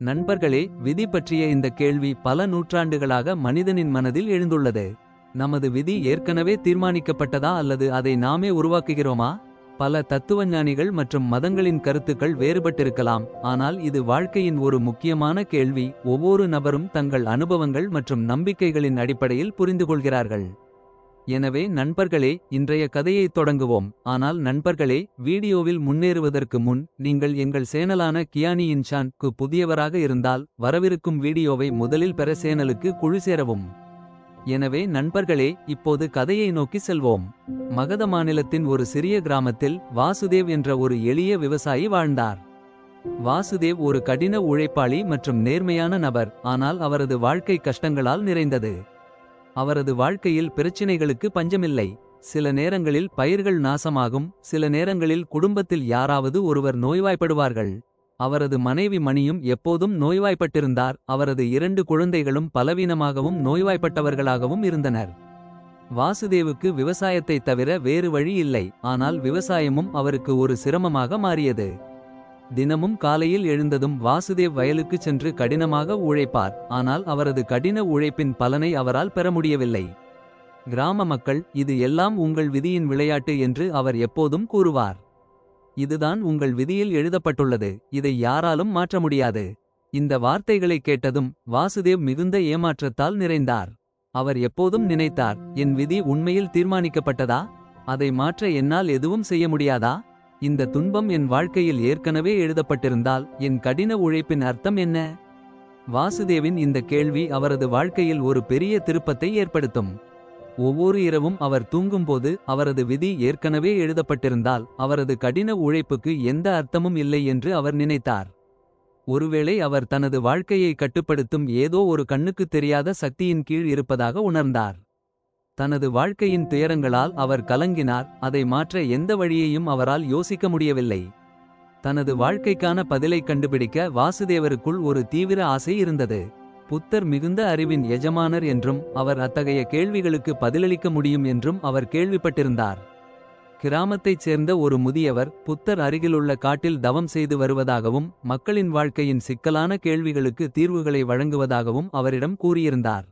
நண்பர்களே விதி பற்றிய இந்த கேள்வி பல நூற்றாண்டுகளாக மனிதனின் மனதில் எழுந்துள்ளது. நமது விதி ஏற்கனவே தீர்மானிக்கப்பட்டதா அல்லது அதை நாமே உருவாக்குகிறோமா? பல தத்துவஞானிகள் மற்றும் மதங்களின் கருத்துக்கள் வேறுபட்டிருக்கலாம் ஆனால் இது வாழ்க்கையின் ஒரு முக்கியமான கேள்வி. ஒவ்வொரு நபரும் தங்கள் அனுபவங்கள் மற்றும் நம்பிக்கைகளின் அடிப்படையில் புரிந்துகொள்கிறார்கள். எனவே நண்பர்களே இன்றைய கதையை தொடங்குவோம். ஆனால் நண்பர்களே வீடியோவில் முன்னேறுவதற்கு முன் நீங்கள் எங்கள் சேனலான கியானி இன்ஷான் கு புதியவராக இருந்தால் வரவிருக்கும் வீடியோவை முதலில் பெற சேனலுக்கு குழு சேரவும். எனவே நண்பர்களே இப்போது கதையை நோக்கி செல்வோம். மகத மாநிலத்தின் ஒரு சிறிய கிராமத்தில் வாசுதேவ் என்ற ஒரு எளிய விவசாயி வாழ்ந்தார். வாசுதேவ் ஒரு கடின உழைப்பாளி மற்றும் நேர்மையான நபர் ஆனால் அவரது வாழ்க்கை கஷ்டங்களால் நிறைந்தது. அவரது வாழ்க்கையில் பிரச்சினைகளுக்கு பஞ்சமில்லை. சில நேரங்களில் பயிர்கள் நாசமாகும் சில நேரங்களில் குடும்பத்தில் யாராவது ஒருவர் நோய்வாய்ப்படுவார்கள். அவரது மனைவி மணியும் எப்போதும் நோய்வாய்ப்பட்டிருந்தார். அவரது இரண்டு குழந்தைகளும் பலவீனமாகவும் நோய்வாய்ப்பட்டவர்களாகவும் இருந்தனர். வாசுதேவுக்கு விவசாயத்தைத் தவிர வேறு வழி இல்லை. ஆனால் விவசாயமும் அவருக்கு ஒரு சிரமமாக மாறியது. தினமும் காலையில் எழுந்ததும் வாசுதேவ் வயலுக்குச் சென்று கடினமாக உழைப்பார். ஆனால் அவரது கடின உழைப்பின் பலனை அவரால் பெற முடியவில்லை. கிராம மக்கள் இது எல்லாம் உங்கள் விதியின் விளையாட்டு என்று அவர் எப்போதும் கூறுவார். இதுதான் உங்கள் விதியில் எழுதப்பட்டுள்ளது. இதை யாராலும் மாற்ற முடியாது. இந்த வார்த்தைகளை கேட்டதும் வாசுதேவ் மிகுந்த ஏமாற்றத்தால் நிறைந்தார். அவர் எப்போதும் நினைத்தார் என் விதி உண்மையில் தீர்மானிக்கப்பட்டதா? அதை மாற்ற என்னால் எதுவும் செய்ய முடியாதா? இந்த துன்பம் என் வாழ்க்கையில் ஏற்கனவே எழுதப்பட்டிருந்தால் என் கடின உழைப்பின் அர்த்தம் என்ன? வாசுதேவின் இந்த கேள்வி அவரது வாழ்க்கையில் ஒரு பெரிய திருப்பத்தை ஏற்படுத்தும். ஒவ்வொரு இரவும் அவர் தூங்கும்போது அவரது விதி ஏற்கனவே எழுதப்பட்டிருந்தால் அவரது கடின உழைப்புக்கு எந்த அர்த்தமும் இல்லை என்று அவர் நினைத்தார். ஒருவேளை அவர் தனது வாழ்க்கையை கட்டுப்படுத்தும் ஏதோ ஒரு கண்ணுக்குத் தெரியாத சக்தியின் கீழ் இருப்பதாக உணர்ந்தார். தனது வாழ்க்கையின் துயரங்களால் அவர் கலங்கினார் அதை மாற்ற எந்த வழியையும் அவரால் யோசிக்க முடியவில்லை. தனது வாழ்க்கைக்கான பதிலைக் கண்டுபிடிக்க வாசுதேவருக்குள் ஒரு தீவிர ஆசை இருந்தது. புத்தர் மிகுந்த அறிவின் எஜமானர் என்றும் அவர் அத்தகைய கேள்விகளுக்கு பதிலளிக்க முடியும் என்றும் அவர் கேள்விப்பட்டிருந்தார். கிராமத்தைச் சேர்ந்த ஒரு முதியவர் புத்தர் அருகிலுள்ள காட்டில் தவம் செய்து வருவதாகவும் மக்களின் வாழ்க்கையின் சிக்கலான கேள்விகளுக்கு தீர்வுகளை வழங்குவதாகவும் அவரிடம் கூறியிருந்தார்.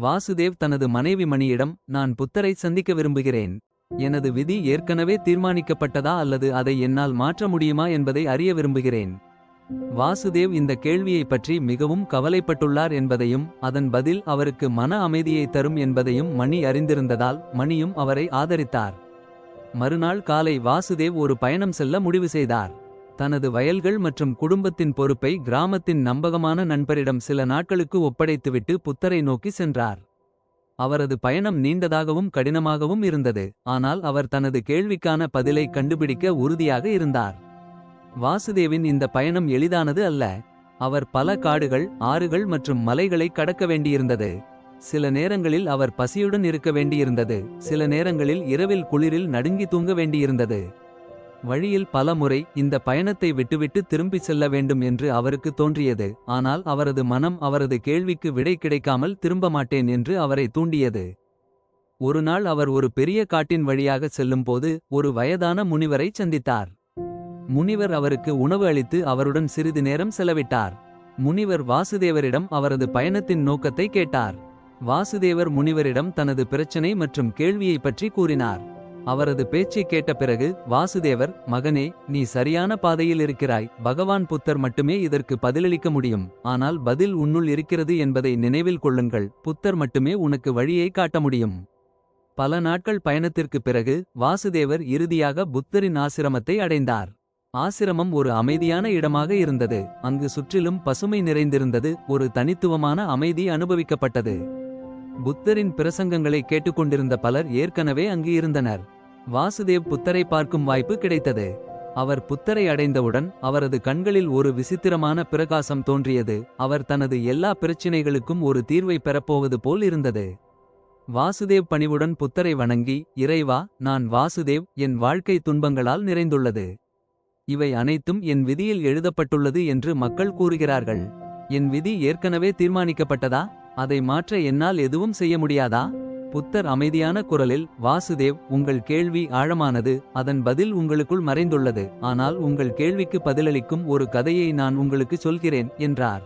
வாசுதேவ் தனது மனைவி மணியிடம் நான் புத்தரை சந்திக்க விரும்புகிறேன். எனது விதி ஏற்கனவே தீர்மானிக்கப்பட்டதா அல்லது அதை என்னால் மாற்ற முடியுமா என்பதை அறிய விரும்புகிறேன். வாசுதேவ் இந்த கேள்வியைப் பற்றி மிகவும் கவலைப்பட்டுள்ளார் என்பதையும் அதன் பதில் அவருக்கு மன அமைதியை தரும் என்பதையும் மணி அறிந்திருந்ததால் மணியும் அவரை ஆதரித்தார். மறுநாள் காலை வாசுதேவ் ஒரு பயணம் செல்ல முடிவு செய்தார். தனது வயல்கள் மற்றும் குடும்பத்தின் பொறுப்பை கிராமத்தின் நம்பகமான நண்பரிடம் சில நாட்களுக்கு ஒப்படைத்துவிட்டு புத்தரை நோக்கி சென்றார். அவரது பயணம் நீண்டதாகவும் கடினமாகவும் இருந்தது. ஆனால் அவர் தனது கேள்விக்கான பதிலை கண்டுபிடிக்க உறுதியாக இருந்தார். வாசுதேவின் இந்த பயணம் எளிதானது அல்ல. அவர் பல காடுகள் ஆறுகள் மற்றும் மலைகளை கடக்க வேண்டியிருந்தது. சில நேரங்களில் அவர் பசியுடன் இருக்க வேண்டியிருந்தது. சில நேரங்களில் இரவில் குளிரில் நடுங்கி தூங்க வேண்டியிருந்தது. வழியில் பல முறை இந்த பயணத்தை விட்டுவிட்டு திரும்பிச் செல்ல வேண்டும் என்று அவருக்கு தோன்றியது. ஆனால் அவரது மனம் அவரது கேள்விக்கு விடை கிடைக்காமல் திரும்ப மாட்டேன் என்று அவரை தூண்டியது. ஒருநாள் அவர் ஒரு பெரிய காட்டின் வழியாக செல்லும்போது ஒரு வயதான முனிவரைச் சந்தித்தார். முனிவர் அவருக்கு உணவு அளித்து அவருடன் சிறிது நேரம் செலவிட்டார். முனிவர் வாசுதேவரிடம் அவரது பயணத்தின் நோக்கத்தை கேட்டார். வாசுதேவர் முனிவரிடம் தனது பிரச்சனை மற்றும் கேள்வியை பற்றி கூறினார். அவரது பேச்சை கேட்ட பிறகு வாசுதேவர் மகனே நீ சரியான பாதையில் இருக்கிறாய். பகவான் புத்தர் மட்டுமே இதற்கு பதிலளிக்க முடியும். ஆனால் பதில் உன்னுள் இருக்கிறது என்பதை நினைவில் கொள்ளுங்கள். புத்தர் மட்டுமே உனக்கு வழியை காட்ட முடியும். பல நாட்கள் பயணத்திற்குப் பிறகு வாசுதேவர் இறுதியாக புத்தரின் ஆசிரமத்தை அடைந்தார். ஆசிரமம் ஒரு அமைதியான இடமாக இருந்தது. அங்கு சுற்றிலும் பசுமை நிறைந்திருந்தது. ஒரு தனித்துவமான அமைதி அனுபவிக்கப்பட்டது. புத்தரின் பிரசங்கங்களை கேட்டுக்கொண்டிருந்த பலர் ஏற்கனவே அங்கு இருந்தனர் வாசுதேவ் புத்தரை பார்க்கும் வாய்ப்பு கிடைத்தது. அவர் புத்தரை அடைந்தவுடன் அவரது கண்களில் ஒரு விசித்திரமான பிரகாசம் தோன்றியது. அவர் தனது எல்லா பிரச்சினைகளுக்கும் ஒரு தீர்வை பெறப்போவது போல் இருந்தது. வாசுதேவ் பணிவுடன் புத்தரை வணங்கி இறைவா நான் வாசுதேவ் என் வாழ்க்கை துன்பங்களால் நிறைந்துள்ளது. இவை அனைத்தும் என் விதியில் எழுதப்பட்டுள்ளது என்று மக்கள் கூறுகிறார்கள். என் விதி ஏற்கனவே தீர்மானிக்கப்பட்டதா? அதை மாற்ற என்னால் எதுவும் செய்ய முடியாதா? புத்தர் அமைதியான குரலில் வாசுதேவ் உங்கள் கேள்வி ஆழமானது அதன் பதில் உங்களுக்குள் மறைந்துள்ளது ஆனால் உங்கள் கேள்விக்கு பதிலளிக்கும் ஒரு கதையை நான் உங்களுக்கு சொல்கிறேன் என்றார்.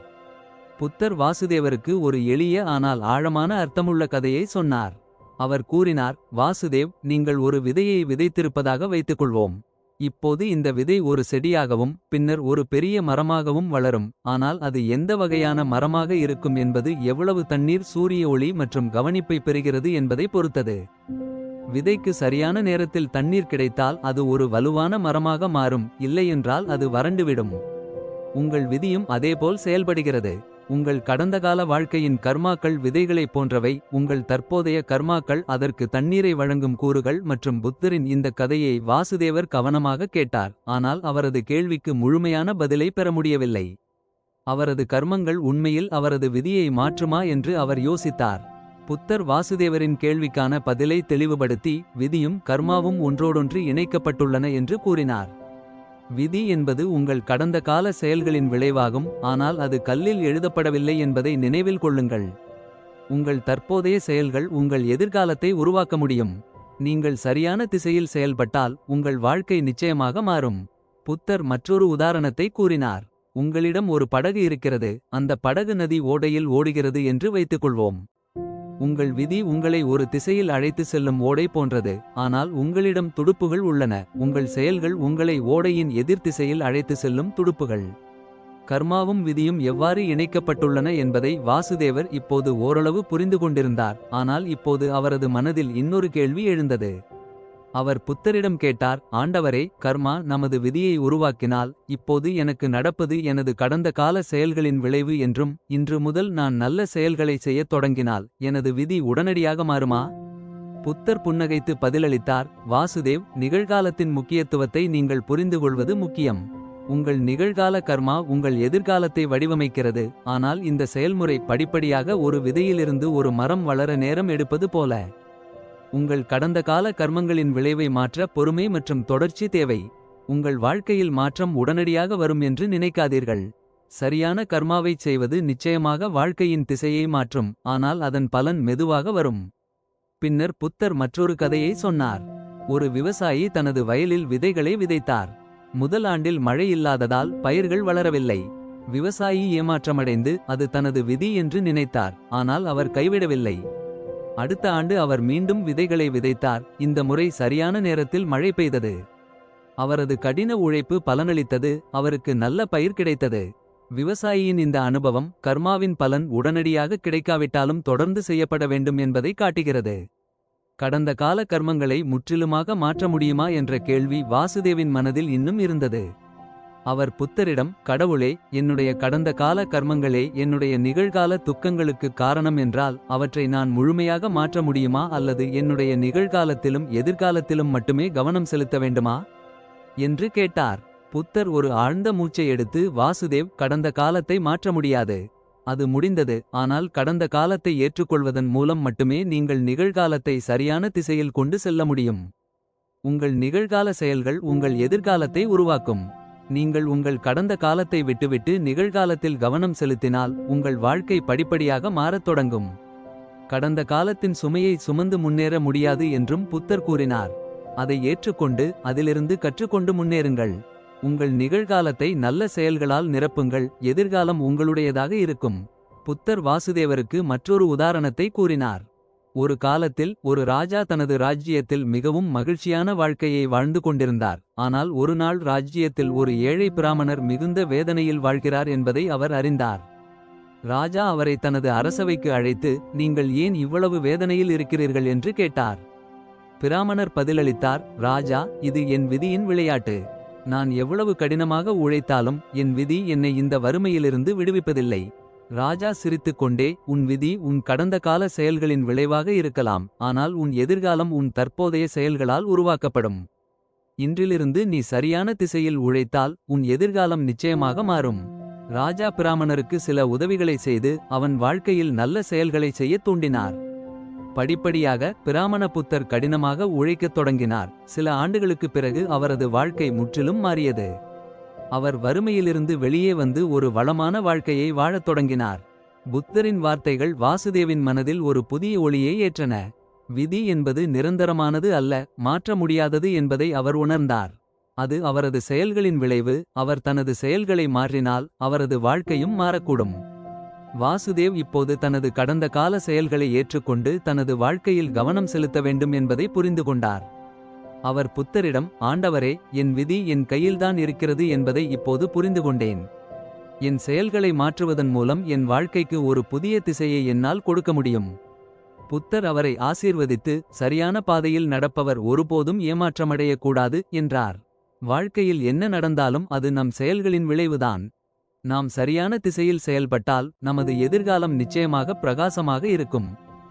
புத்தர் வாசுதேவருக்கு ஒரு எளிய ஆனால் ஆழமான அர்த்தமுள்ள கதையை சொன்னார். அவர் கூறினார் வாசுதேவ் நீங்கள் ஒரு விதையை விதைத்திருப்பதாக வைத்துக்கொள்வோம். இப்போது இந்த விதை ஒரு செடியாகவும் பின்னர் ஒரு பெரிய மரமாகவும் வளரும். ஆனால் அது எந்த வகையான மரமாக இருக்கும் என்பது எவ்வளவு தண்ணீர் சூரிய ஒளி மற்றும் கவனிப்பை பெறுகிறது என்பதை பொறுத்தது. விதைக்கு சரியான நேரத்தில் தண்ணீர் கிடைத்தால் அது ஒரு வலுவான மரமாக மாறும் இல்லையென்றால் அது வறண்டுவிடும். உங்கள் விதியும் அதேபோல் செயல்படுகிறது. உங்கள் கடந்தகால வாழ்க்கையின் கர்மாக்கள் விதைகளைப் போன்றவை உங்கள் தற்போதைய கர்மாக்கள் அதற்கு தண்ணீரை வழங்கும் கூறுகள் மற்றும் புத்தரின் இந்த கதையை வாசுதேவர் கவனமாக கேட்டார். ஆனால் அவரது கேள்விக்கு முழுமையான பதிலை பெற முடியவில்லை. அவரது கர்மங்கள் உண்மையில் அவரது விதியை மாற்றுமா என்று அவர் யோசித்தார். புத்தர் வாசுதேவரின் கேள்விக்கான பதிலை தெளிவுபடுத்தி விதியும் கர்மாவும் ஒன்றோடொன்று இணைக்கப்பட்டுள்ளன என்று கூறினார். விதி என்பது உங்கள் கடந்த கால செயல்களின் விளைவாகும் ஆனால் அது கல்லில் எழுதப்படவில்லை என்பதை நினைவில் கொள்ளுங்கள். உங்கள் தற்போதைய செயல்கள் உங்கள் எதிர்காலத்தை உருவாக்க முடியும். நீங்கள் சரியான திசையில் செயல்பட்டால் உங்கள் வாழ்க்கை நிச்சயமாக மாறும். புத்தர் மற்றொரு உதாரணத்தை கூறினார். உங்களிடம் ஒரு படகு இருக்கிறது அந்த படகு நதி ஓடையில் ஓடுகிறது என்று வைத்துக்கொள்வோம். உங்கள் விதி உங்களை ஒரு திசையில் அழைத்து செல்லும் ஓடை போன்றது. ஆனால் உங்களிடம் துடுப்புகள் உள்ளன. உங்கள் செயல்கள் உங்களை ஓடையின் எதிர் திசையில் அழைத்து செல்லும் துடுப்புகள். கர்மாவும் விதியும் எவ்வாறு இணைக்கப்பட்டுள்ளன என்பதை வாசுதேவர் இப்போது ஓரளவு புரிந்து கொண்டிருந்தார். ஆனால் இப்போது அவரது மனதில் இன்னொரு கேள்வி எழுந்தது. அவர் புத்தரிடம் கேட்டார் ஆண்டவரே கர்மா நமது விதியை உருவாக்கினால் இப்போது எனக்கு நடப்பது எனது கடந்த கால செயல்களின் விளைவு என்றும் இன்று முதல் நான் நல்ல செயல்களை செய்யத் தொடங்கினால் எனது விதி உடனடியாக மாறுமா? புத்தர் புன்னகைத்து பதிலளித்தார் வாசுதேவ் நிகழ்காலத்தின் முக்கியத்துவத்தை நீங்கள் புரிந்துகொள்வது முக்கியம். உங்கள் நிகழ்கால கர்மா உங்கள் எதிர்காலத்தை வடிவமைக்கிறது ஆனால் இந்த செயல்முறை படிப்படியாக ஒரு விதையிலிருந்து ஒரு மரம் வளர நேரம் எடுப்பது போல. உங்கள் கடந்த கால கர்மங்களின் விளைவை மாற்ற பொறுமை மற்றும் தொடர்ச்சி தேவை. உங்கள் வாழ்க்கையில் மாற்றம் உடனடியாக வரும் என்று நினைக்காதீர்கள். சரியான கர்மாவைச் செய்வது நிச்சயமாக வாழ்க்கையின் திசையை மாற்றும் ஆனால் அதன் பலன் மெதுவாக வரும். பின்னர் புத்தர் மற்றொரு கதையை சொன்னார். ஒரு விவசாயி தனது வயலில் விதைகளை விதைத்தார். முதல் ஆண்டில் மழை இல்லாததால் பயிர்கள் வளரவில்லை. விவசாயி ஏமாற்றமடைந்து அது தனது விதி என்று நினைத்தார் ஆனால் அவர் கைவிடவில்லை. அடுத்த ஆண்டு அவர் மீண்டும் விதைகளை விதைத்தார். இந்த முறை சரியான நேரத்தில் மழை பெய்தது. அவரது கடின உழைப்பு பலனளித்தது. அவருக்கு நல்ல பயிர் கிடைத்தது. விவசாயியின் இந்த அனுபவம் கர்மாவின் பலன் உடனடியாக கிடைக்காவிட்டாலும் தொடர்ந்து செய்யப்பட வேண்டும் என்பதை காட்டுகிறது. கடந்த கால கர்மங்களை முற்றிலுமாக மாற்ற முடியுமா என்ற கேள்வி வாசுதேவின் மனதில் இன்னும் இருந்தது. அவர் புத்தரிடம் கடவுளே என்னுடைய கடந்த கால கர்மங்களே என்னுடைய நிகழ்கால துக்கங்களுக்கு காரணம் என்றால் அவற்றை நான் முழுமையாக மாற்ற முடியுமா? அல்லது என்னுடைய நிகழ்காலத்திலும் எதிர்காலத்திலும் மட்டுமே கவனம் செலுத்த வேண்டுமா? என்று கேட்டார். புத்தர் ஒரு ஆழ்ந்த மூச்சை எடுத்து வாசுதேவ் கடந்த காலத்தை மாற்ற முடியாது. அது முடிந்தது. ஆனால் கடந்த காலத்தை ஏற்றுக்கொள்வதன் மூலம் மட்டுமே நீங்கள் நிகழ்காலத்தை சரியான திசையில் கொண்டு செல்ல முடியும். உங்கள் நிகழ்கால செயல்கள் உங்கள் எதிர்காலத்தை உருவாக்கும். நீங்கள் உங்கள் கடந்த காலத்தை விட்டுவிட்டு நிகழ்காலத்தில் கவனம் செலுத்தினால் உங்கள் வாழ்க்கை படிப்படியாக மாறத் தொடங்கும். கடந்த காலத்தின் சுமையை சுமந்து முன்னேற முடியாது என்றும் புத்தர் கூறினார். அதை ஏற்றுக்கொண்டு அதிலிருந்து கற்றுக்கொண்டு முன்னேறுங்கள். உங்கள் நிகழ்காலத்தை நல்ல செயல்களால் நிரப்புங்கள் எதிர்காலம் உங்களுடையதாக இருக்கும். புத்தர் வாசுதேவருக்கு மற்றொரு உதாரணத்தை கூறினார். ஒரு காலத்தில் ஒரு ராஜா தனது ராஜ்ஜியத்தில் மிகவும் மகிழ்ச்சியான வாழ்க்கையை வாழ்ந்து கொண்டிருந்தார். ஆனால் ஒரு நாள் ராஜ்ஜியத்தில் ஒரு ஏழை பிராமணர் மிகுந்த வேதனையில் வாழ்கிறார் என்பதை அவர் அறிந்தார். ராஜா அவரை தனது அரசவைக்கு அழைத்து நீங்கள் ஏன் இவ்வளவு வேதனையில் இருக்கிறீர்கள்? என்று கேட்டார். பிராமணர் பதிலளித்தார் ராஜா இது என் விதியின் விளையாட்டு. நான் எவ்வளவு கடினமாக உழைத்தாலும் என் விதி என்னை இந்த வறுமையிலிருந்து விடுவிப்பதில்லை. ராஜா சிரித்துக்கொண்டே உன் விதி உன் கடந்த கால செயல்களின் விளைவாக இருக்கலாம் ஆனால் உன் எதிர்காலம் உன் தற்போதைய செயல்களால் உருவாக்கப்படும். இன்றிலிருந்து நீ சரியான திசையில் உழைத்தால் உன் எதிர்காலம் நிச்சயமாக மாறும் ராஜா பிராமணருக்கு சில உதவிகளை செய்து அவன் வாழ்க்கையில் நல்ல செயல்களை செய்யத் தூண்டினார். படிப்படியாக பிராமண புத்தர் கடினமாக உழைக்கத் தொடங்கினார். சில ஆண்டுகளுக்குப் பிறகு அவரது வாழ்க்கை முற்றிலும் மாறியது. அவர் வறுமையிலிருந்து வெளியே வந்து ஒரு வளமான வாழ்க்கையை வாழத் தொடங்கினார். புத்தரின் வார்த்தைகள் வாசுதேவின் மனதில் ஒரு புதிய ஒளியை ஏற்றன. விதி என்பது நிரந்தரமானது அல்ல மாற்ற முடியாதது என்பதை அவர் உணர்ந்தார். அது அவரது செயல்களின் விளைவு அவர் தனது செயல்களை மாற்றினால் அவரது வாழ்க்கையும் மாறக்கூடும். வாசுதேவ் இப்போது தனது கடந்த கால செயல்களை ஏற்றுக்கொண்டு தனது வாழ்க்கையில் கவனம் செலுத்த வேண்டும் என்பதை புரிந்து கொண்டார். அவர் புத்தரிடம் ஆண்டவரே என் விதி என் கையில்தான் இருக்கிறது என்பதை இப்போது புரிந்து கொண்டேன் என் செயல்களை மாற்றுவதன் மூலம் என் வாழ்க்கைக்கு ஒரு புதிய திசையை என்னால் கொடுக்க முடியும். புத்தர் அவரை ஆசீர்வதித்து சரியான பாதையில் நடப்பவர் ஒருபோதும் ஏமாற்றமடையக்கூடாது என்றார். வாழ்க்கையில் என்ன நடந்தாலும் அது நம் செயல்களின் விளைவுதான். நாம் சரியான திசையில் செயல்பட்டால் நமது எதிர்காலம் நிச்சயமாக பிரகாசமாக இருக்கும்.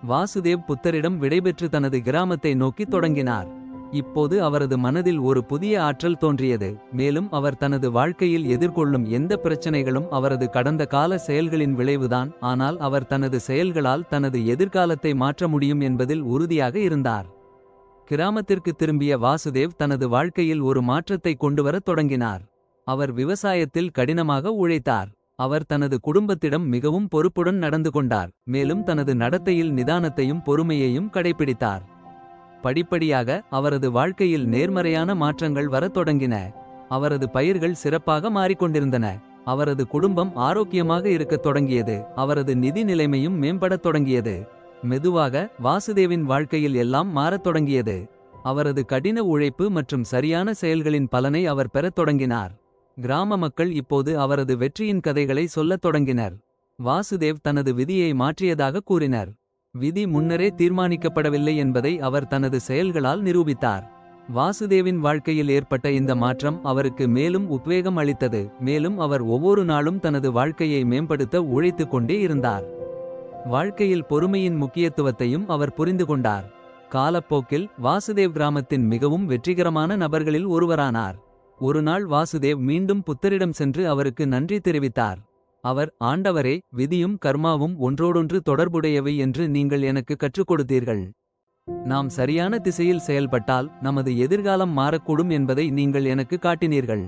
வாசுதேவ் புத்தரிடம் விடைபெற்று தனது கிராமத்தை நோக்கி தொடங்கினார். இப்போது அவரது மனதில் ஒரு புதிய ஆற்றல் தோன்றியது. மேலும் அவர் தனது வாழ்க்கையில் எதிர்கொள்ளும் எந்த பிரச்சனைகளும் அவரது கடந்த கால செயல்களின் விளைவுதான். ஆனால் அவர் தனது செயல்களால் தனது எதிர்காலத்தை மாற்ற முடியும் என்பதில் உறுதியாக இருந்தார். கிராமத்திற்கு திரும்பிய வாசுதேவ் தனது வாழ்க்கையில் ஒரு மாற்றத்தை கொண்டுவரத் தொடங்கினார். அவர் விவசாயத்தில் கடினமாக உழைத்தார். அவர் தனது குடும்பத்திடம் மிகவும் பொறுப்புடன் நடந்து கொண்டார். மேலும் தனது நடத்தையில் நிதானத்தையும் பொறுமையையும் கடைபிடித்தார். படிப்படியாக அவரது வாழ்க்கையில் நேர்மறையான மாற்றங்கள் வரத் தொடங்கின. அவரது பயிர்கள் சிறப்பாக மாறிக்கொண்டிருந்தன. அவரது குடும்பம் ஆரோக்கியமாக இருக்கத் தொடங்கியது. அவரது நிதி நிலைமையும் மேம்படத் தொடங்கியது. மெதுவாக வாசுதேவின் வாழ்க்கையில் எல்லாம் மாறத் தொடங்கியது. அவரது கடின உழைப்பு மற்றும் சரியான செயல்களின் பலனை அவர் பெறத் தொடங்கினார். கிராம மக்கள் இப்போது அவரது வெற்றியின் கதைகளை சொல்லத் தொடங்கினர். வாசுதேவ் தனது விதியை மாற்றியதாக கூறினர். விதி முன்னரே தீர்மானிக்கப்படவில்லை என்பதை அவர் தனது செயல்களால் நிரூபித்தார். வாசுதேவின் வாழ்க்கையில் ஏற்பட்ட இந்த மாற்றம் அவருக்கு மேலும் உத்வேகம் அளித்தது. மேலும் அவர் ஒவ்வொரு நாளும் தனது வாழ்க்கையை மேம்படுத்த உழைத்து கொண்டே இருந்தார். வாழ்க்கையில் பொறுமையின் முக்கியத்துவத்தையும் அவர் புரிந்து கொண்டார். காலப்போக்கில் வாசுதேவ் கிராமத்தின் மிகவும் வெற்றிகரமான நபர்களில் ஒருவரானார். ஒருநாள் வாசுதேவ் மீண்டும் புத்தரிடம் சென்று அவருக்கு நன்றி தெரிவித்தார். அவர் ஆண்டவரே விதியும் கர்மாவும் ஒன்றோடொன்று தொடர்புடையவை என்று நீங்கள் எனக்கு கற்றுக் கொடுத்தீர்கள் நாம் சரியான திசையில் செயல்பட்டால் நமது எதிர்காலம் மாறக்கூடும் என்பதை நீங்கள் எனக்கு காட்டினீர்கள்.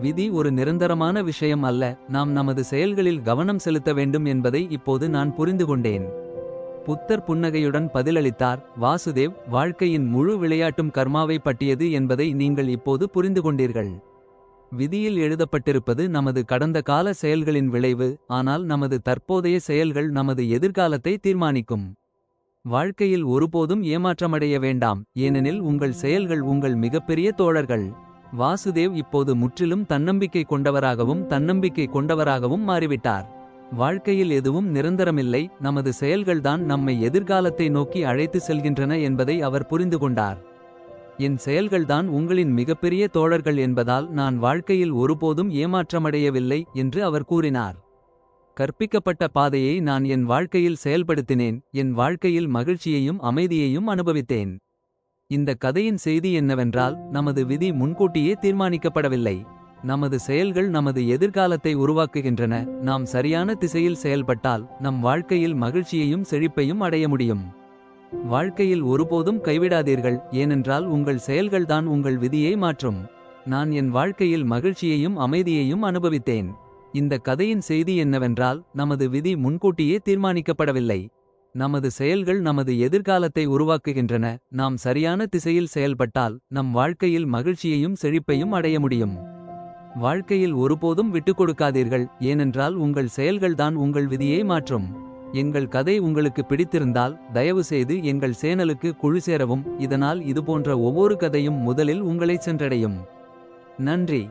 விதி ஒரு நிரந்தரமான விஷயம் அல்ல. நாம் நமது செயல்களில் கவனம் செலுத்த வேண்டும் என்பதை இப்போது நான் புரிந்து கொண்டேன். புத்தர் புன்னகையுடன் பதிலளித்தார் வாசுதேவ் வாழ்க்கையின் முழு விளையாட்டும் கர்மாவை பட்டியது என்பதை நீங்கள் இப்போது புரிந்து கொண்டீர்கள். விதியில் எழுதப்பட்டிருப்பது நமது கடந்த கால செயல்களின் விளைவு ஆனால் நமது தற்போதைய செயல்கள் நமது எதிர்காலத்தை தீர்மானிக்கும். வாழ்க்கையில் ஒருபோதும் ஏமாற்றமடைய வேண்டாம் ஏனெனில் உங்கள் செயல்கள் உங்கள் மிகப்பெரிய தோழர்கள். வாசுதேவ் இப்போது முற்றிலும் தன்னம்பிக்கை கொண்டவராகவும் தன்னம்பிக்கை கொண்டவராகவும் மாறிவிட்டார். வாழ்க்கையில் எதுவும் நிரந்தரமில்லை நமது செயல்கள்தான் நம்மை எதிர்காலத்தை நோக்கி அழைத்து செல்கின்றன என்பதை அவர் புரிந்து கொண்டார். என் செயல்கள்தான் உங்களின் மிகப்பெரிய தோழர்கள் என்பதால் நான் வாழ்க்கையில் ஒருபோதும் ஏமாற்றமடையவில்லை என்று அவர் கூறினார். கற்பிக்கப்பட்ட பாதையை நான் என் வாழ்க்கையில் செயல்படுத்தினேன் என் வாழ்க்கையில் மகிழ்ச்சியையும் அமைதியையும் அனுபவித்தேன். இந்த கதையின் செய்தி என்னவென்றால் நமது விதி முன்கூட்டியே தீர்மானிக்கப்படவில்லை. நமது செயல்கள் நமது எதிர்காலத்தை உருவாக்குகின்றன. நாம் சரியான திசையில் செயல்பட்டால் நம் வாழ்க்கையில் மகிழ்ச்சியையும் செழிப்பையும் அடைய முடியும். வாழ்க்கையில் ஒருபோதும் கைவிடாதீர்கள் ஏனென்றால் உங்கள் செயல்கள்தான் உங்கள் விதியை மாற்றும். நான் என் வாழ்க்கையில் மகிழ்ச்சியையும் அமைதியையும் அனுபவித்தேன். இந்த கதையின் செய்தி என்னவென்றால் நமது விதி முன்கூட்டியே தீர்மானிக்கப்படவில்லை. நமது செயல்கள் நமது எதிர்காலத்தை உருவாக்குகின்றன. நாம் சரியான திசையில் செயல்பட்டால் நம் வாழ்க்கையில் மகிழ்ச்சியையும் செழிப்பையும் அடைய முடியும். வாழ்க்கையில் ஒருபோதும் விட்டுக் கொடுக்காதீர்கள் ஏனென்றால் உங்கள் செயல்கள்தான் உங்கள் விதியை மாற்றும். எங்கள் கதை உங்களுக்கு பிடித்திருந்தால் தயவு செய்து எங்கள் சேனலுக்கு குழு சேரவும். இதனால் இதுபோன்ற ஒவ்வொரு கதையும் முதலில் உங்களை சென்றடையும். நன்றி.